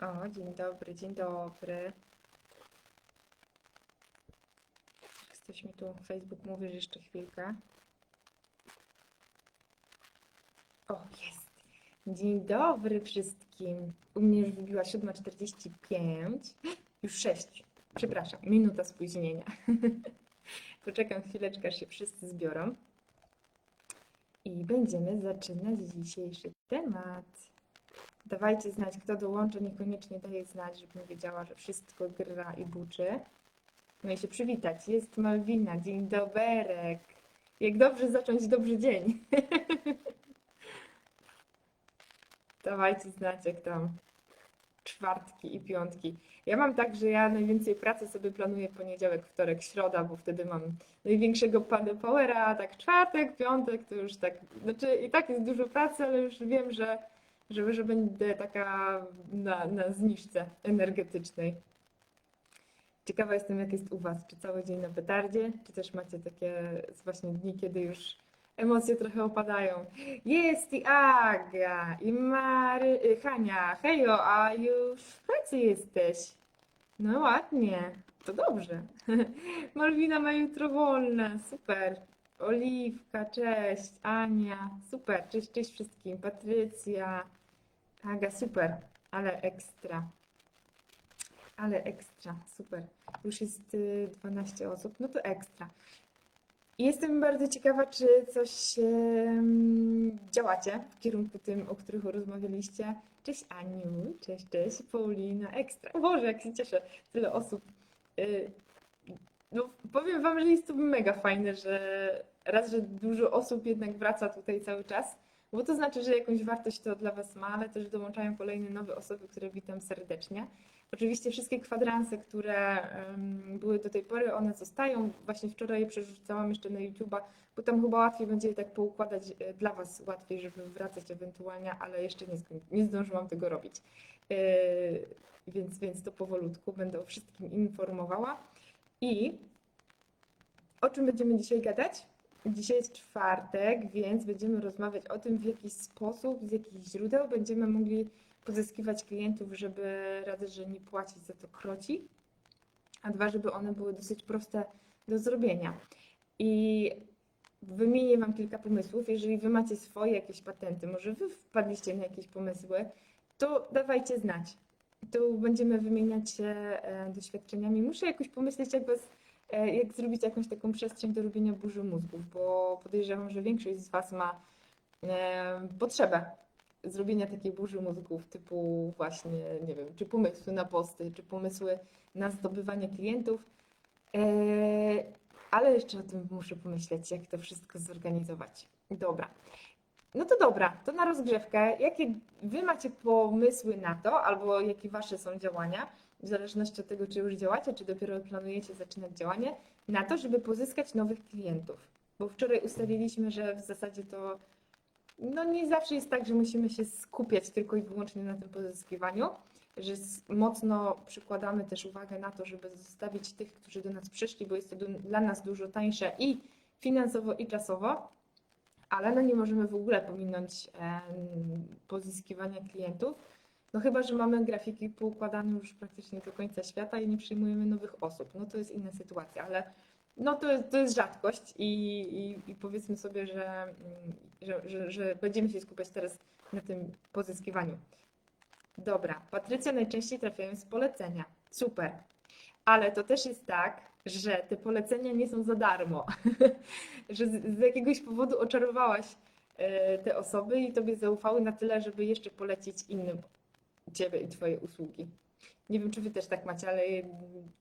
O, dzień dobry, dzień dobry. Ktoś mi tu, Facebook mówi, że jeszcze chwilkę. O, jest. Dzień dobry wszystkim. U mnie już wybiła 7.45. Już 6. Przepraszam, minuta spóźnienia. Poczekam chwileczkę, aż się wszyscy zbiorą. I będziemy zaczynać dzisiejszy temat. Dawajcie znać, kto dołączy, niekoniecznie daje znać, żebym wiedziała, że wszystko gra i buczy. No i się przywitać. Jest Malwina, dzień doberek. Jak dobrze zacząć dobry dzień. Dawajcie znać, jak tam czwartki i piątki. Ja mam tak, że ja najwięcej pracy sobie planuję poniedziałek, wtorek, środa, bo wtedy mam największego pada powera, a tak czwartek, piątek to już tak, znaczy i tak jest dużo pracy, ale już wiem, że, że, że będę taka na, na zniżce energetycznej. Ciekawa jestem, jak jest u Was. Czy cały dzień na petardzie, czy też macie takie właśnie dni, kiedy już emocje trochę opadają. Jest i Aga, i Mary, y, Hania. Hejo, a już w pracy jesteś. No ładnie, to dobrze. Malwina ma jutro wolne, super. Oliwka, cześć. Ania, super. Cześć, cześć wszystkim. Patrycja, Aga, super, ale ekstra. Ale ekstra, super. Już jest y, 12 osób, no to ekstra. Jestem bardzo ciekawa, czy coś em, działacie w kierunku tym, o których rozmawialiście. Cześć Aniu, cześć, cześć, Paulina, ekstra. Boże, jak się cieszę, tyle osób. No, powiem Wam, że jest to mega fajne, że raz, że dużo osób jednak wraca tutaj cały czas, bo to znaczy, że jakąś wartość to dla Was ma, ale też dołączają kolejne nowe osoby, które witam serdecznie. Oczywiście wszystkie kwadranse, które były do tej pory, one zostają. Właśnie wczoraj je przerzucałam jeszcze na YouTube'a, bo tam chyba łatwiej będzie je tak poukładać e, dla Was łatwiej, żeby wracać ewentualnie, ale jeszcze nie zdążyłam tego robić. E, Więc, więc to powolutku będę o wszystkim informowała. I o czym będziemy dzisiaj gadać? Dzisiaj jest czwartek, więc będziemy rozmawiać o tym, w jaki sposób, z jakich źródeł będziemy mogli pozyskiwać klientów, żeby raz, że nie płacić za to kroci, a dwa, żeby one były dosyć proste do zrobienia. I wymienię Wam kilka pomysłów. Jeżeli Wy macie swoje jakieś patenty, może Wy wpadliście na jakieś pomysły, to dawajcie znać. Tu będziemy wymieniać się e, doświadczeniami. Muszę jakoś pomyśleć, jak, was, e, jak zrobić jakąś taką przestrzeń do robienia burzy mózgów, bo podejrzewam, że większość z Was ma e, potrzebę zrobienia takiej burzy mózgów, typu właśnie, nie wiem, czy pomysły na posty, czy pomysły na zdobywanie klientów. Ale jeszcze o tym muszę pomyśleć, jak to wszystko zorganizować. Dobra. No to dobra, to na rozgrzewkę. Jakie Wy macie pomysły na to, albo jakie Wasze są działania, w zależności od tego, czy już działacie, czy dopiero planujecie zaczynać działanie, na to, żeby pozyskać nowych klientów? Bo wczoraj ustaliliśmy, że w zasadzie to no nie zawsze jest tak, że musimy się skupiać tylko i wyłącznie na tym pozyskiwaniu, że mocno przykładamy też uwagę na to, żeby zostawić tych, którzy do nas przyszli, bo jest to dla nas dużo tańsze i finansowo, i czasowo, ale no nie możemy w ogóle pominąć pozyskiwania klientów, no chyba, że mamy grafiki poukładane już praktycznie do końca świata i nie przyjmujemy nowych osób, no to jest inna sytuacja, ale no to jest, to jest rzadkość i, i, i powiedzmy sobie, że, że, że, że będziemy się skupiać teraz na tym pozyskiwaniu. Dobra, Patrycja najczęściej trafiają z polecenia. Super. Ale to też jest tak, że te polecenia nie są za darmo. że z, z jakiegoś powodu oczarowałaś e, te osoby i tobie zaufały na tyle, żeby jeszcze polecić innym ciebie i twoje usługi. Nie wiem, czy wy też tak macie, ale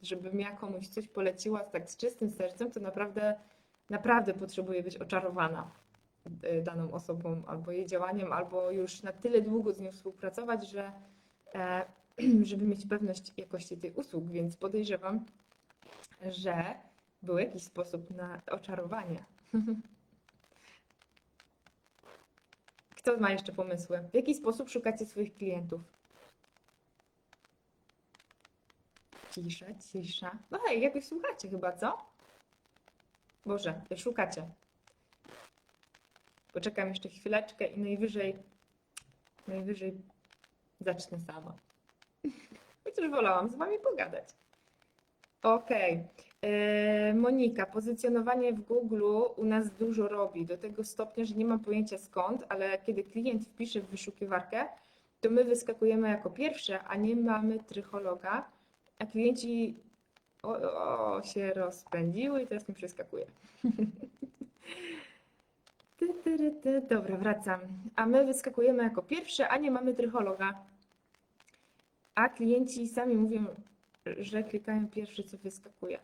żebym ja komuś coś poleciła tak z czystym sercem, to naprawdę, naprawdę potrzebuję być oczarowana y, daną osobą albo jej działaniem, albo już na tyle długo z nią współpracować, że e, żeby mieć pewność jakości tych usług, więc podejrzewam, że był jakiś sposób na oczarowanie. Kto ma jeszcze pomysły? W jaki sposób szukacie swoich klientów? Cisza, cisza. No hej, jakoś słuchacie chyba, co? Boże, szukacie. Poczekam jeszcze chwileczkę i najwyżej, najwyżej zacznę sama. Chociaż wolałam z Wami pogadać. Okej. E, Monika, pozycjonowanie w Google u nas dużo robi, do tego stopnia, że nie mam pojęcia skąd, ale kiedy klient wpisze w wyszukiwarkę, to my wyskakujemy jako pierwsze, a nie mamy trychologa, a klienci o, o, się rozpędziły i teraz mi przeskakuje. Dobra, wracam. A my wyskakujemy jako pierwsze, a nie mamy trychologa. A klienci sami mówią, że klikają pierwsze, co wyskakuje.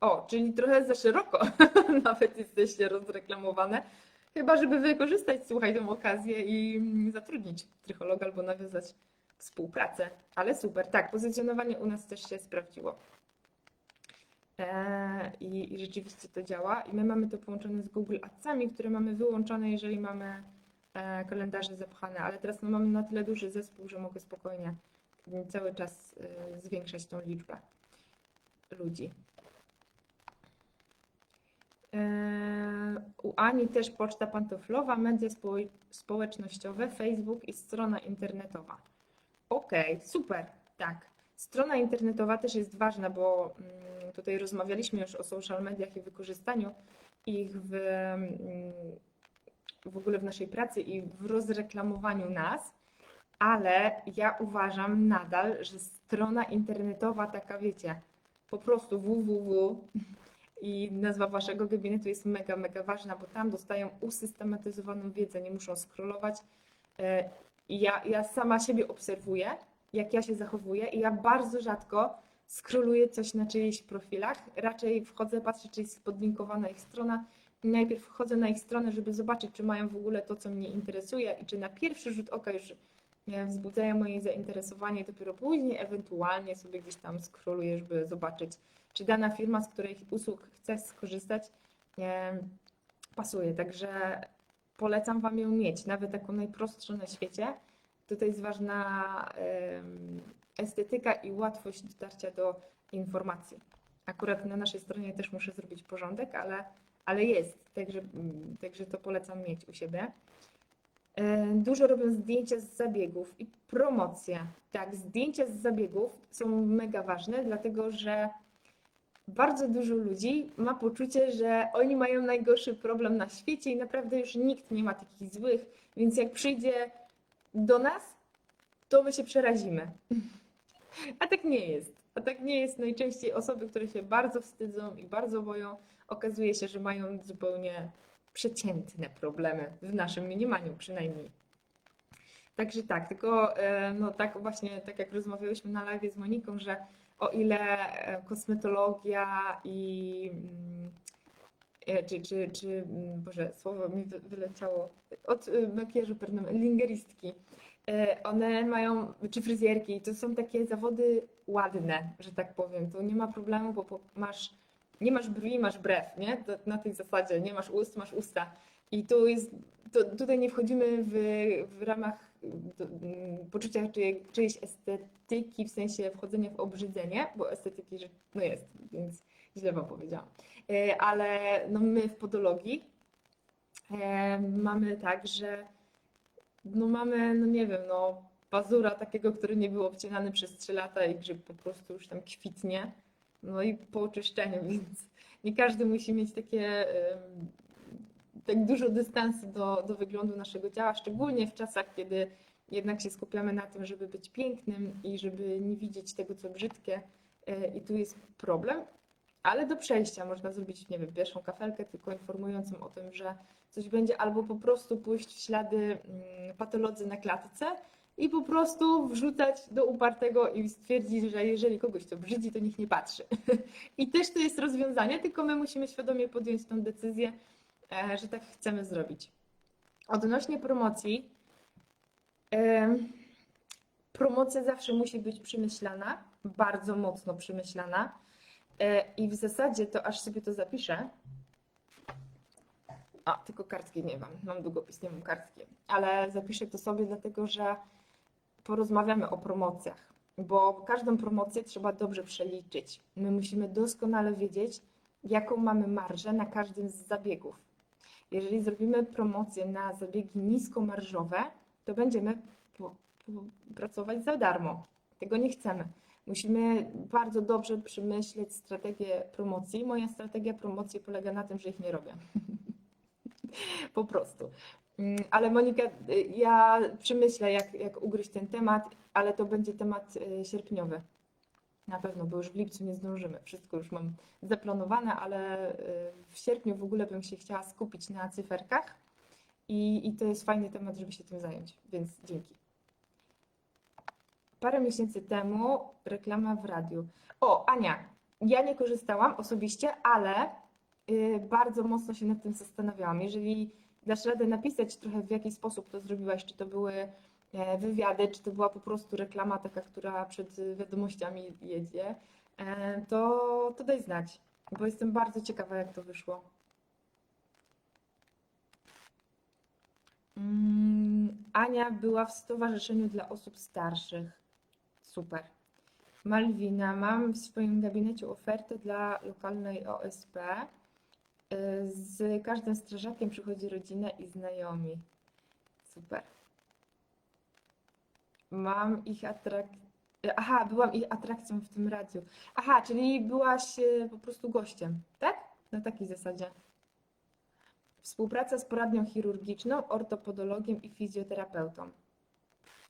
O, czyli trochę za szeroko nawet jesteście rozreklamowane. Chyba, żeby wykorzystać, słuchaj, tę okazję i zatrudnić trychologa albo nawiązać współpracę. Ale super, tak, pozycjonowanie u nas też się sprawdziło. Eee, i, I rzeczywiście to działa. I my mamy to połączone z Google Adsami, które mamy wyłączone, jeżeli mamy e, kalendarze zapchane. Ale teraz no, mamy na tyle duży zespół, że mogę spokojnie cały czas e, zwiększać tą liczbę ludzi. Eee, U Ani też poczta pantoflowa, media społe- społecznościowe, Facebook i strona internetowa. Okej, super, tak. Strona internetowa też jest ważna, bo mm, tutaj rozmawialiśmy już o social mediach i wykorzystaniu ich w, mm, w ogóle w naszej pracy i w rozreklamowaniu nas, ale ja uważam nadal, że strona internetowa, taka wiecie, po prostu www i nazwa waszego gabinetu jest mega, mega ważna, bo tam dostają usystematyzowaną wiedzę, nie muszą scrollować. E, I ja, ja sama siebie obserwuję, jak ja się zachowuję i ja bardzo rzadko scrolluję coś na czyichś profilach. Raczej wchodzę, patrzę, czy jest podlinkowana ich strona. Najpierw wchodzę na ich stronę, żeby zobaczyć, czy mają w ogóle to, co mnie interesuje i czy na pierwszy rzut oka już wzbudzają moje zainteresowanie. Dopiero później ewentualnie sobie gdzieś tam scrolluję, żeby zobaczyć, czy dana firma, z której usług chcę skorzystać, pasuje. Także polecam Wam ją mieć, nawet taką najprostszą na świecie. Tutaj jest ważna estetyka i łatwość dotarcia do informacji. Akurat na naszej stronie też muszę zrobić porządek, ale, ale jest, także, także to polecam mieć u siebie. E, Dużo robią zdjęcia z zabiegów i promocje. Tak, zdjęcia z zabiegów są mega ważne, dlatego że bardzo dużo ludzi ma poczucie, że oni mają najgorszy problem na świecie i naprawdę już nikt nie ma takich złych, więc jak przyjdzie do nas, to my się przerazimy. A tak nie jest. A tak nie jest. Najczęściej osoby, które się bardzo wstydzą i bardzo boją, okazuje się, że mają zupełnie przeciętne problemy w naszym mniemaniu przynajmniej. Także tak, tylko e, no tak właśnie, tak jak rozmawiałyśmy na live z Moniką, że o ile e, kosmetologia i mm, e, czy, czy, czy mm, Boże, słowo mi wy- wyleciało od y, makijażu, pardon, lingeristki. E, One mają, czy fryzjerki, to są takie zawody ładne, że tak powiem. To nie ma problemu, bo masz, nie masz brwi, masz brew, nie? Na tej zasadzie, nie masz ust, masz usta. I tu jest, to, tutaj nie wchodzimy w, w ramach do, mm, poczucia czyjej, czyjejś estetyki, w sensie wchodzenia w obrzydzenie, bo estetyki no jest, więc źle Wam powiedziałam. E, Ale no my w podologii e, mamy tak, że no mamy, no nie wiem, no pazura takiego, który nie był obcinany przez 3 lata i grzyb po prostu już tam kwitnie. No i po oczyszczeniu, więc nie każdy musi mieć takie tak dużo dystansu do, do wyglądu naszego ciała, szczególnie w czasach, kiedy jednak się skupiamy na tym, żeby być pięknym i żeby nie widzieć tego, co brzydkie. E, I tu jest problem, ale do przejścia można zrobić, nie wiem, pierwszą kafelkę, tylko informującą o tym, że coś będzie, albo po prostu pójść w ślady mm, patolodzy na klatce i po prostu wrzucać do upartego i stwierdzić, że jeżeli kogoś to brzydzi, to niech nie patrzy. I też to jest rozwiązanie, tylko my musimy świadomie podjąć tę decyzję, że tak chcemy zrobić. Odnośnie promocji, promocja zawsze musi być przemyślana, bardzo mocno przemyślana. E, I w zasadzie to aż sobie to zapiszę. A, tylko kartki nie mam. Mam długopis, nie mam kartki. Ale zapiszę to sobie, dlatego że porozmawiamy o promocjach, bo każdą promocję trzeba dobrze przeliczyć. My musimy doskonale wiedzieć, jaką mamy marżę na każdym z zabiegów. Jeżeli zrobimy promocję na zabiegi niskomarżowe, to będziemy po, po, pracować za darmo. Tego nie chcemy. Musimy bardzo dobrze przemyśleć strategię promocji. Moja strategia promocji polega na tym, że ich nie robię. po prostu. Mm, Ale Monika, y, ja przemyślę, jak, jak ugryźć ten temat, ale to będzie temat y, sierpniowy. Na pewno, bo już w lipcu nie zdążymy. Wszystko już mam zaplanowane, ale y, w sierpniu w ogóle bym się chciała skupić na cyferkach i, i to jest fajny temat, żeby się tym zająć, więc dzięki. Parę miesięcy temu reklama w radiu. O, Ania, ja nie korzystałam osobiście, ale y, bardzo mocno się nad tym zastanawiałam. Jeżeli dasz radę napisać trochę w jaki sposób to zrobiłaś, czy to były wywiady, czy to była po prostu reklama taka, która przed wiadomościami jedzie, e, to, to daj znać, bo jestem bardzo ciekawa, jak to wyszło. Mm, Ania była w stowarzyszeniu dla osób starszych. Super. Malwina, mam w swoim gabinecie ofertę dla lokalnej OSP. Y, Z każdym strażakiem przychodzi rodzina i znajomi. Super. Mam ich atrak... Aha, byłam ich atrakcją w tym radiu. Aha, czyli byłaś y, po prostu gościem, tak? Na takiej zasadzie. Współpraca z poradnią chirurgiczną, ortopodologiem i fizjoterapeutą.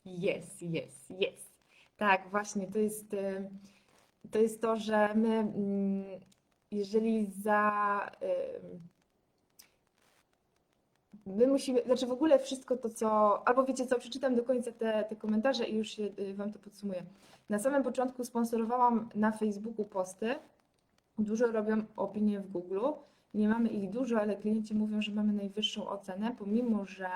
Jest, jest, jest. Tak, właśnie, to jest, y, to jest to, że my, mm, jeżeli za. My musimy, znaczy w ogóle wszystko to, co. Albo wiecie co, przeczytam do końca te, te komentarze i już się, y, Wam to podsumuję. Na samym początku sponsorowałam na Facebooku posty. Dużo robią opinie w Google. Nie mamy ich dużo, ale klienci mówią, że mamy najwyższą ocenę, pomimo że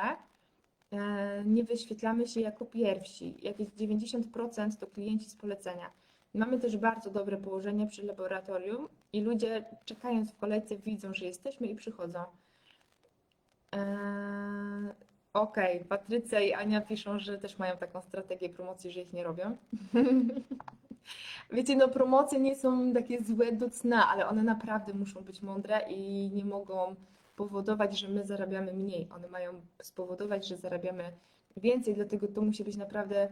e, nie wyświetlamy się jako pierwsi. Jakieś 90% to klienci z polecenia. Mamy też bardzo dobre położenie przy laboratorium i ludzie czekając w kolejce widzą, że jesteśmy i przychodzą. Eee, Okej, Patrycja i Ania piszą, że też mają taką strategię promocji, że ich nie robią. Wiecie, no promocje nie są takie złe do cna, ale one naprawdę muszą być mądre i nie mogą powodować, że my zarabiamy mniej. One mają spowodować, że zarabiamy więcej, dlatego to musi być naprawdę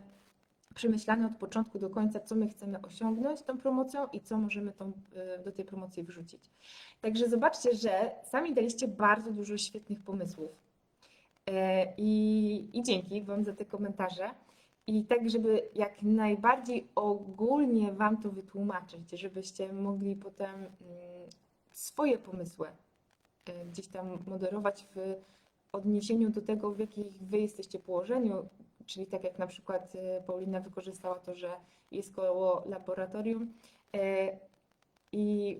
przemyślane od początku do końca, co my chcemy osiągnąć tą promocją i co możemy tą, y, do tej promocji wrzucić. Także zobaczcie, że sami daliście bardzo dużo świetnych pomysłów. E, I, I dzięki Wam za te komentarze. I tak, żeby jak najbardziej ogólnie Wam to wytłumaczyć, żebyście mogli potem mm, swoje pomysły e, gdzieś tam moderować w odniesieniu do tego, w jakim Wy jesteście położeniu, czyli tak jak na przykład e, Paulina wykorzystała to, że jest koło laboratorium. E, I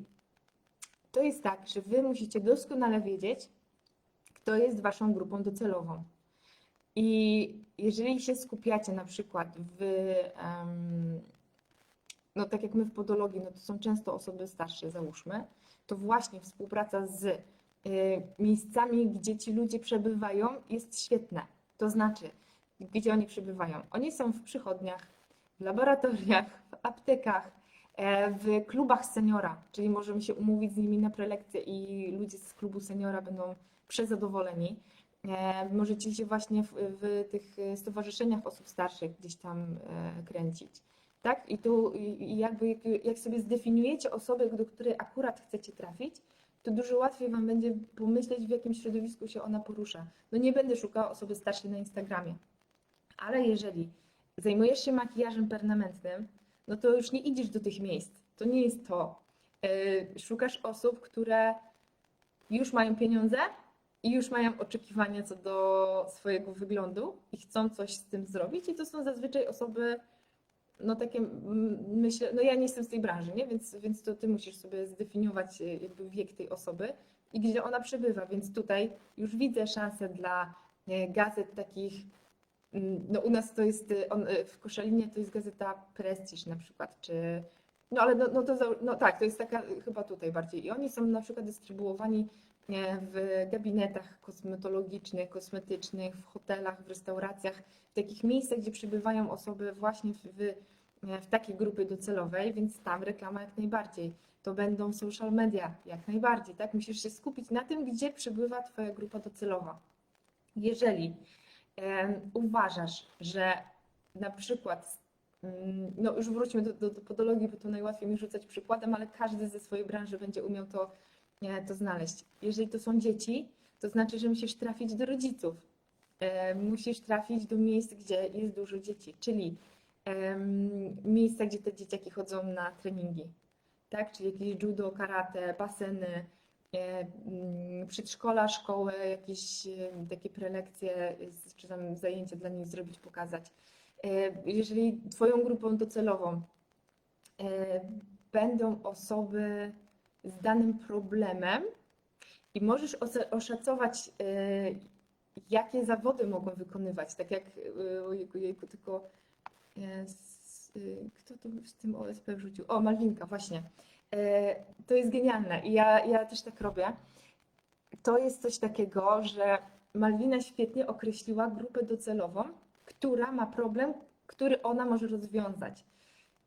to jest tak, że Wy musicie doskonale wiedzieć, kto jest Waszą grupą docelową. I jeżeli się skupiacie na przykład w, no tak jak my w podologii, no to są często osoby starsze, załóżmy, to właśnie współpraca z y, miejscami, gdzie ci ludzie przebywają, jest świetna. To znaczy, gdzie oni przebywają? Oni są w przychodniach, w laboratoriach, w aptekach, e, w klubach seniora, czyli możemy się umówić z nimi na prelekcje i ludzie z klubu seniora będą przezadowoleni. E, Możecie się właśnie w, w tych stowarzyszeniach osób starszych gdzieś tam e, kręcić. Tak? I tu jakby jak, jak sobie zdefiniujecie osobę, do której akurat chcecie trafić, to dużo łatwiej Wam będzie pomyśleć, w jakim środowisku się ona porusza. No nie będę szukała osoby starszej na Instagramie, ale jeżeli zajmujesz się makijażem permanentnym, no to już nie idziesz do tych miejsc. To nie jest to. E, Szukasz osób, które już mają pieniądze i już mają oczekiwania co do swojego wyglądu i chcą coś z tym zrobić. I to są zazwyczaj osoby, no takie, myślę, no ja nie jestem z tej branży, nie? Więc, więc to ty musisz sobie zdefiniować e, jakby wiek tej osoby i gdzie ona przebywa. Więc tutaj już widzę szansę dla e, gazet takich, no u nas to jest, e, on, e, w Koszalinie to jest gazeta Prestige na przykład, czy, no ale no, no to, no tak, to jest taka chyba tutaj bardziej. I oni są na przykład dystrybuowani e, w gabinetach kosmetologicznych, kosmetycznych, w hotelach, w restauracjach, w takich miejscach, gdzie przebywają osoby właśnie w, w, w takiej grupy docelowej, więc tam reklama jak najbardziej. To będą social media jak najbardziej, tak? Musisz się skupić na tym, gdzie przebywa Twoja grupa docelowa. Jeżeli uważasz, że na przykład mm, no już wróćmy do, do, do podologii, bo to najłatwiej mi rzucać przykładem, ale każdy ze swojej branży będzie umiał to, e, to znaleźć. Jeżeli to są dzieci, to znaczy, że musisz trafić do rodziców. Musisz trafić do miejsc, gdzie jest dużo dzieci, czyli miejsca, gdzie te dzieciaki chodzą na treningi, tak? Czyli jakieś judo, karate, baseny, przedszkola, szkoły, jakieś e, takie prelekcje, czy tam zajęcia dla nich zrobić, pokazać. E, Jeżeli Twoją grupą docelową e, będą osoby z danym problemem i możesz oszacować, jakie zawody mogą wykonywać, tak jak, ojejku, jejku, tylko kto to z tym OSP wrzucił? O, Malwinka, właśnie. E, To jest genialne i ja, ja też tak robię. To jest coś takiego, że Malwina świetnie określiła grupę docelową, która ma problem, który ona może rozwiązać.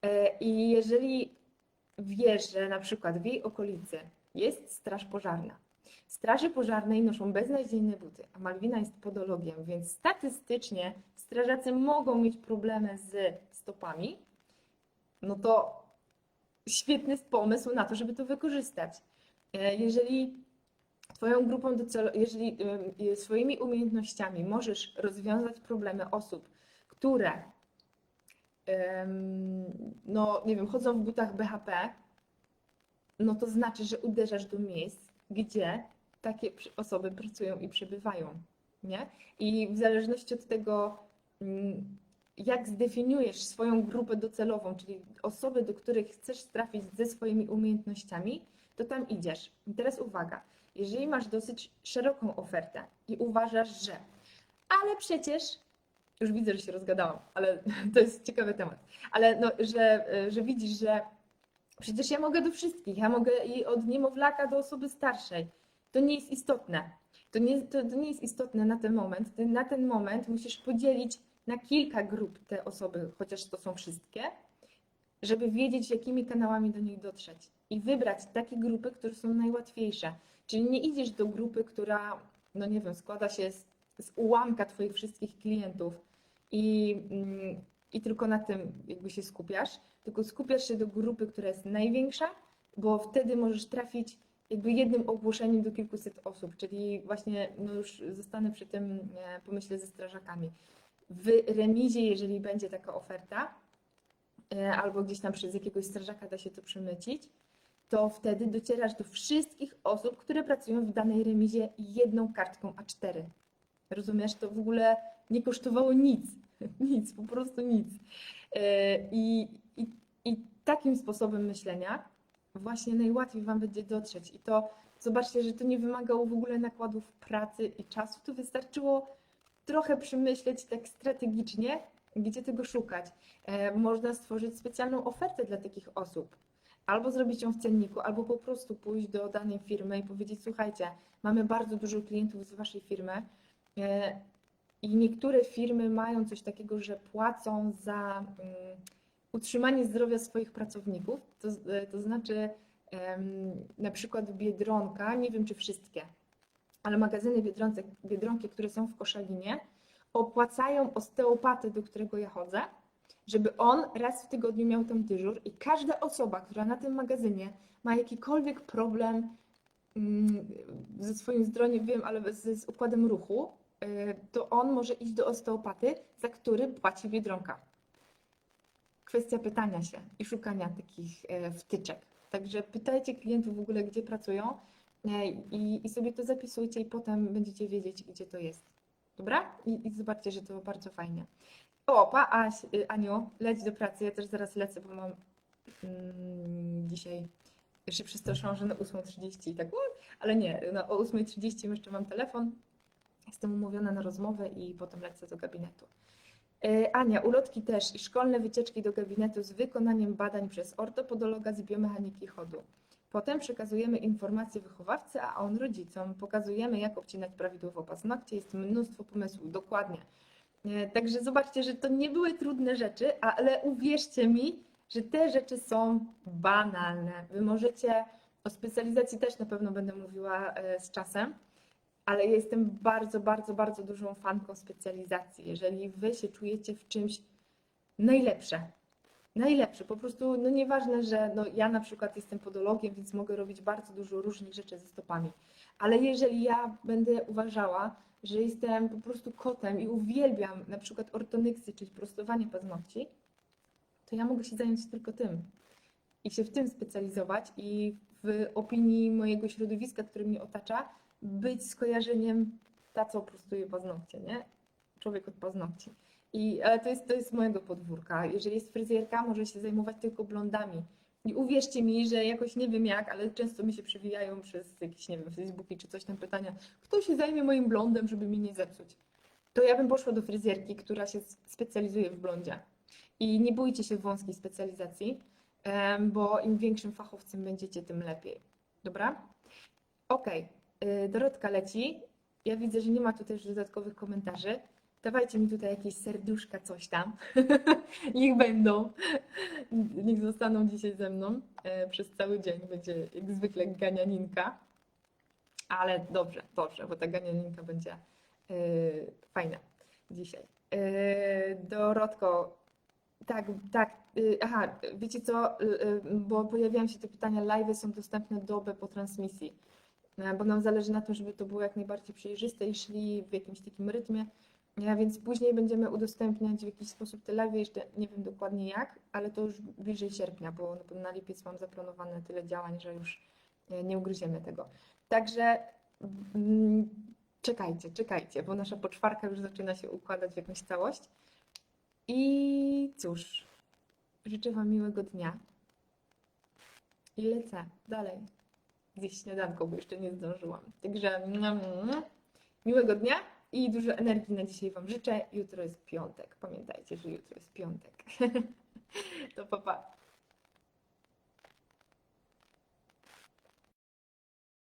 E, I jeżeli wiesz, że na przykład w jej okolicy jest straż pożarna, straży pożarnej noszą beznadziejne buty, a Malwina jest podologiem, więc statystycznie strażacy mogą mieć problemy z stopami, no to świetny pomysł na to, żeby to wykorzystać. E, Jeżeli Twoją grupą docel, jeżeli y, y, swoimi umiejętnościami możesz rozwiązać problemy osób, które no nie wiem, chodzą w butach BHP, no to znaczy, że uderzasz do miejsc, gdzie takie osoby pracują i przebywają, nie? I w zależności od tego, mm, jak zdefiniujesz swoją grupę docelową, czyli osoby, do których chcesz trafić ze swoimi umiejętnościami, to tam idziesz. I teraz uwaga, jeżeli masz dosyć szeroką ofertę i uważasz, że ale przecież, już widzę, że się rozgadałam, ale to jest ciekawy temat, ale no, że, że widzisz, że przecież ja mogę do wszystkich, ja mogę i od niemowlaka do osoby starszej. To nie jest istotne. To nie, to, to nie jest istotne na ten moment. Ty na ten moment musisz podzielić na kilka grup te osoby, chociaż to są wszystkie, żeby wiedzieć, jakimi kanałami do nich dotrzeć. I wybrać takie grupy, które są najłatwiejsze. Czyli nie idziesz do grupy, która, no nie wiem, składa się z, z ułamka Twoich wszystkich klientów i, mm, i tylko na tym jakby się skupiasz, tylko skupiasz się do grupy, która jest największa, bo wtedy możesz trafić jakby jednym ogłoszeniem do kilkuset osób, czyli właśnie no już zostanę przy tym e, pomyśle ze strażakami. W remizie, jeżeli będzie taka oferta, e, albo gdzieś tam przez jakiegoś strażaka da się to przemycić, to wtedy docierasz do wszystkich osób, które pracują w danej remizie jedną kartką A4. Rozumiesz? To w ogóle nie kosztowało nic. Nic, po prostu nic. E, I, i, I takim sposobem myślenia właśnie najłatwiej Wam będzie dotrzeć. I to zobaczcie, że to nie wymagało w ogóle nakładów pracy i czasu. To wystarczyło trochę przemyśleć tak strategicznie, gdzie tego szukać. E, Można stworzyć specjalną ofertę dla takich osób. Albo zrobić ją w cenniku, albo po prostu pójść do danej firmy i powiedzieć: Słuchajcie, mamy bardzo dużo klientów z Waszej firmy. e, I niektóre firmy mają coś takiego, że płacą za mm, utrzymanie zdrowia swoich pracowników. To, z- to znaczy, na przykład Biedronka, nie wiem czy wszystkie, ale magazyny Biedronce, Biedronki, które są w Koszalinie, opłacają osteopatę, do którego ja chodzę, żeby on raz w tygodniu miał tam dyżur i każda osoba, która na tym magazynie ma jakikolwiek problem mm, ze swoim zdrowiem, wiem, ale z, z układem ruchu, y, to on może iść do osteopaty, za który płaci Biedronka. Kwestia pytania się i szukania takich e, wtyczek. Także pytajcie klientów w ogóle, gdzie pracują i, i sobie to zapisujcie i potem będziecie wiedzieć, gdzie to jest. Dobra? I, i zobaczcie, że to bardzo fajnie. O, pa, Aś, y, Aniu, leć do pracy. Ja też zaraz lecę, bo mam mm, dzisiaj jeszcze przestraszyłam, że na 8.30 i tak, ale nie, no, o 8.30 jeszcze mam telefon. Jestem umówiona na rozmowę i potem lecę do gabinetu. E, Ania, ulotki też i szkolne wycieczki do gabinetu z wykonaniem badań przez ortopodologa z biomechaniki chodu. Potem przekazujemy informacje wychowawcy, a on rodzicom. Pokazujemy, jak obcinać prawidłowo paznokcie. Jest mnóstwo pomysłów, dokładnie. E, Także zobaczcie, że to nie były trudne rzeczy, ale uwierzcie mi, że te rzeczy są banalne. Wy możecie, o specjalizacji też na pewno będę mówiła e, z czasem, ale jestem bardzo, bardzo, bardzo dużą fanką specjalizacji. Jeżeli wy się czujecie w czymś najlepsze, Najlepszy, po prostu, no nieważne, że no ja na przykład jestem podologiem, więc mogę robić bardzo dużo różnych rzeczy ze stopami, ale jeżeli ja będę uważała, że jestem po prostu kotem i uwielbiam na przykład ortonyksy, czyli prostowanie paznokci, to ja mogę się zająć tylko tym i się w tym specjalizować i w opinii mojego środowiska, które mnie otacza, być skojarzeniem ta, co prostuje paznokcie, nie? Człowiek od paznokci. I, ale to jest, to jest mojego podwórka. Jeżeli jest fryzjerka, może się zajmować tylko blondami. I uwierzcie mi, że jakoś nie wiem jak, ale często mi się przewijają przez jakieś, nie wiem, Facebooki czy coś tam pytania, kto się zajmie moim blondem, żeby mi nie zepsuć. To ja bym poszła do fryzjerki, która się specjalizuje w blondzie. I nie bójcie się wąskiej specjalizacji, bo im większym fachowcem będziecie, tym lepiej. Dobra? Okej, y, Dorotka leci. Ja widzę, że nie ma tutaj już dodatkowych komentarzy. Dawajcie mi tutaj jakieś serduszka, coś tam. Niech będą. Niech zostaną dzisiaj ze mną e, przez cały dzień. Będzie jak zwykle ganianinka. Ale dobrze, dobrze, bo ta ganianinka będzie e, fajna dzisiaj. E, Dorotko, tak, tak. y, Aha, wiecie co, y, y, bo pojawiają się te pytania, live są dostępne dobę po transmisji, bo nam zależy na tym, żeby to było jak najbardziej przejrzyste i szli w jakimś takim rytmie, Ja więc później będziemy udostępniać w jakiś sposób te live, jeszcze nie wiem dokładnie jak, ale to już bliżej sierpnia, bo na lipiec mam zaplanowane tyle działań, że już e, nie ugryziemy tego. Także mm, czekajcie, czekajcie, bo nasza poczwarka już zaczyna się układać w jakąś całość. I cóż, życzę Wam miłego dnia. I lecę dalej. Zjeść śniadanko, bo jeszcze nie zdążyłam. Także mm, miłego dnia i dużo energii na dzisiaj Wam życzę. Jutro jest piątek. Pamiętajcie, że jutro jest piątek. To pa, pa.